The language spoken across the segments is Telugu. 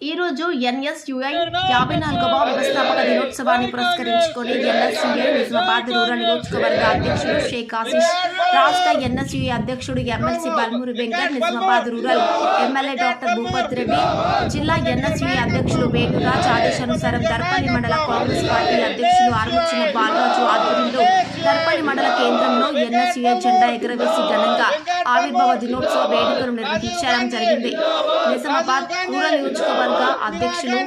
ఎన్ఎస్యుఐ యాభై నాలుగవ వ్యవస్థాపక దినోత్సవాన్ని పురస్కరించుకొని ఎన్ఎస్యుఐ నిజామాబాద్ రూరల్ నియోజకవర్గ అధ్యక్షుడు షేక్ ఆశీష్ రాష్ట్ర ఎన్ఎస్యుఐ అధ్యక్షుడు MLC Balmuri Venkat Nizamabad rural MLA doctor Bhupath Reddy జిల్లా ఎన్ఎస్యుఐ అధ్యక్షులు వేణురాజ్ ఆదేశానుసారం దర్పల్లి మండల కాంగ్రెస్ పార్టీ అధ్యక్షులు ఆర్ముచ్చిన బాలరాజు ఆధ్వర్యంలో దర్పల్లి మండల కేంద్రంలో ఎన్ఎస్యుఐ జెండా ఎగురవేసి ఘనంగా ఆవిర్భావ దినోత్సవ వేడుకను నిర్వహించడం జరిగింది. నిజామాబాద్ రూరల్ నియోజకవర్గ అధ్యక్షులు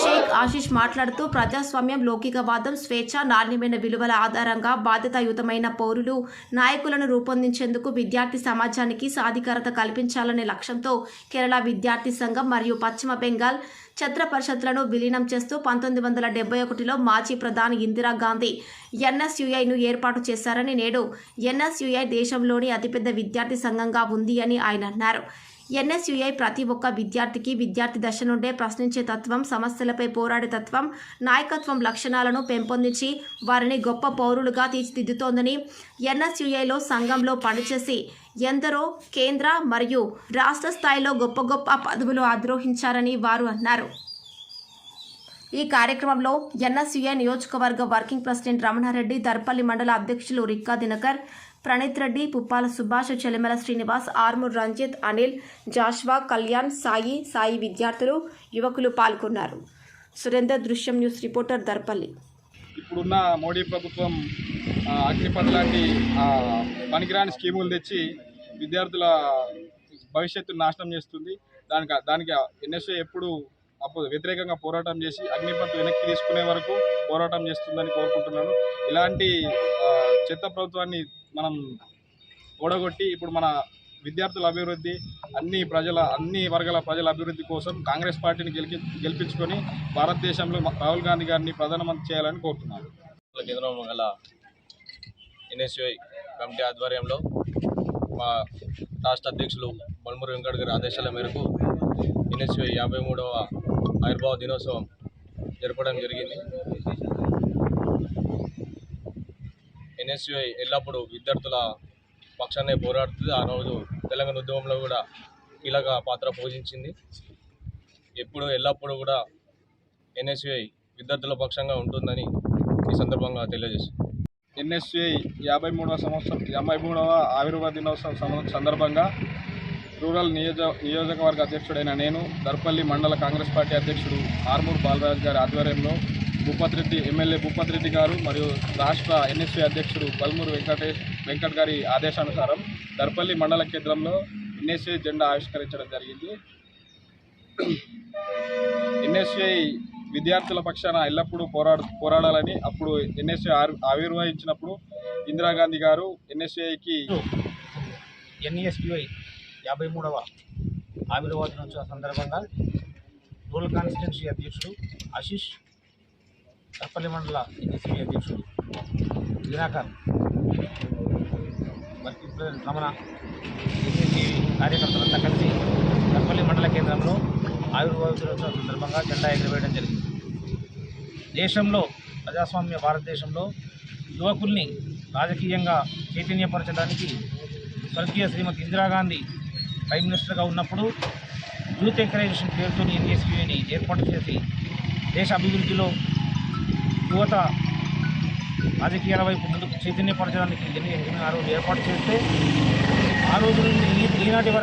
షేక్ ఆశీష్ మాట్లాడుతూ ప్రజాస్వామ్యం లౌకికవాదం స్వేచ్ఛ నాణ్యమైన విలువల ఆధారంగా బాధ్యతాయుతమైన పౌరులు నాయకులను రూపొందించేందుకు విద్యార్థి సమాజానికి సాధికారత కల్పించాలనే లక్ష్యంతో కేరళ విద్యార్థి సంఘం మరియు పశ్చిమ బెంగాల్ ఛత్ర పరిషత్లను విలీనం చేస్తూ పంతొమ్మిది వందల డెబ్బై ఒకటిలో మాజీ ప్రధాని ఇందిరాగాంధీ ఎన్ఎస్యుఐను ఏర్పాటు చేశారని నేడు ఎన్ఎస్యుఐ దేశంలోని అతిపెద్ద విద్యార్థి సంఘంగా ఉంది అని ఆయన అన్నారు. ఎన్ఎస్యుఐ ప్రతి ఒక్క విద్యార్థికి విద్యార్థి దశ నుండే ప్రశ్నించే తత్వం సమస్యలపై పోరాడే తత్వం నాయకత్వం లక్షణాలను పెంపొందించి వారిని గొప్ప పౌరులుగా తీర్చిదిద్దుతోందని ఎన్ఎస్యుఐలో సంఘంలో పనిచేసి ఎందరో కేంద్ర మరియు రాష్ట్ర స్థాయిలో గొప్ప గొప్ప పదవులు ఆద్రోహించారని వారు అన్నారు. ఈ కార్యక్రమంలో ఎన్ఎస్యుఏ నియోజకవర్గ వర్కింగ్ ప్రెసిడెంట్ రమణారెడ్డి దర్పల్లి మండల అధ్యక్షులు రిక్కా దినకర్ ప్రణీత్ రెడ్డి పుప్పాల సుభాష్ చెలిమల శ్రీనివాస్ ఆర్మూర్ రంజిత్ అనిల్ జాష్వా కళ్యాణ్ సాయి సాయి విద్యార్థులు యువకులు పాల్గొన్నారు. సురేందర్ దృశ్యం న్యూస్ రిపోర్టర్ దర్పల్లి. ఇప్పుడున్న మోడీ ప్రభుత్వం ఆ, అగ్నిపథ్ లాంటి పనికిరాని స్కీములు తెచ్చి విద్యార్థుల భవిష్యత్తును నాశనం చేస్తుంది. దానికి దానికి ఎన్ఎస్ఏ ఎప్పుడు అప్పుడు వ్యతిరేకంగా పోరాటం చేసి అగ్నిపత్ వెనక్కి తీసుకునే వరకు పోరాటం చేస్తుందని కోరుకుంటున్నాను. ఇలాంటి చెత్త ప్రభుత్వాన్ని మనం ఓడగొట్టి ఇప్పుడు మన విద్యార్థుల అభివృద్ధి అన్ని ప్రజల అన్ని వర్గాల ప్రజల అభివృద్ధి కోసం కాంగ్రెస్ పార్టీని గెలిపి గెలిపించుకొని భారతదేశంలో రాహుల్ గాంధీ గారిని ప్రధానమంత్రి చేయాలని కోరుతున్నాను. మండల కేంద్రంలో గల ఎన్ఎస్యుఐ కమిటీ ఆధ్వర్యంలో మా రాష్ట్ర అధ్యక్షులు బల్మూరి వెంకట్ గారి ఆదేశాల మేరకు ఎన్ఎస్యుఐ యాభై మూడవ ఆవిర్భావ దినోత్సవం జరపడం జరిగింది. ఎన్ఎస్యుఐ ఎల్లప్పుడూ విద్యార్థుల పక్షాన్నే పోరాడుతుంది. ఆ రోజు తెలంగాణ ఉద్యమంలో కూడా కీలక పాత్ర పోషించింది. ఎప్పుడు ఎల్లప్పుడూ కూడా ఎన్ఎస్యుఐ విద్యార్థుల పక్షంగా ఉంటుందని ఈ సందర్భంగా తెలియజేస్తుంది. ఎన్ఎస్యుఐ యాభై మూడవ సంవత్సరం యాభై మూడవ ఆవిర్భావ దినోత్సవం సందర్భంగా రూరల్ నియోజక నియోజకవర్గ అధ్యక్షుడైన నేను దర్పల్లి మండల కాంగ్రెస్ పార్టీ అధ్యక్షుడు ఆర్మూర్ బాలరాజ్ గారి ఆధ్వర్యంలో భూపతిరెడ్డి ఎమ్మెల్యే భూపతిరెడ్డి గారు మరియు రాష్ట్ర ఎన్ఎస్యూ అధ్యక్షుడు బల్మూరు వెంకటేష్ వెంకట్ గారి ఆదేశానుసారం దర్పల్లి మండల కేంద్రంలో ఎన్ఎస్యూ జెండా ఆవిష్కరించడం జరిగింది. ఎన్ఎస్ఐ విద్యార్థుల పక్షాన ఎల్లప్పుడూ పోరాడు పోరాడాలని అప్పుడు ఎన్ఎస్ఏ ఆవిర్వహించినప్పుడు ఇందిరాగాంధీ గారు ఎన్ఎస్ఐకి ఎన్ఈఎస్యుఐ యాభై మూడవ ఆవిర్భావ దినోత్సవ సందర్భంగా రూరల్ కాన్స్టిట్యున్సీ అధ్యక్షుడు ఆశీష్ తప్పల్లి మండల ఎన్ఈసిబి అధ్యక్షుడు Dinakar working president Ramana NECB కార్యకర్తలంతా కలిసి తప్పల్లి మండల కేంద్రంలో ఆవిర్భావ దినోత్సవం సందర్భంగా జెండా ఎగరవేయడం జరిగింది. దేశంలో ప్రజాస్వామ్య భారతదేశంలో యువకుల్ని రాజకీయంగా చైతన్యపరచడానికి స్వర్గీయ శ్రీమతి ఇందిరాగాంధీ ప్రైమ్ మినిస్టర్గా ఉన్నప్పుడు యూత్ ఎంకరేజేషన్ పేరుతో ఎన్ఎస్యూని ఏర్పాటు చేసి దేశ అభివృద్ధిలో యువత రాజకీయాల వైపు ముందుకు చైతన్యపరచడానికి ఎన్ని ఎన్ని ఆ రోజు ఏర్పాటు చేస్తే ఆ రోజు నుండి ఈనాటి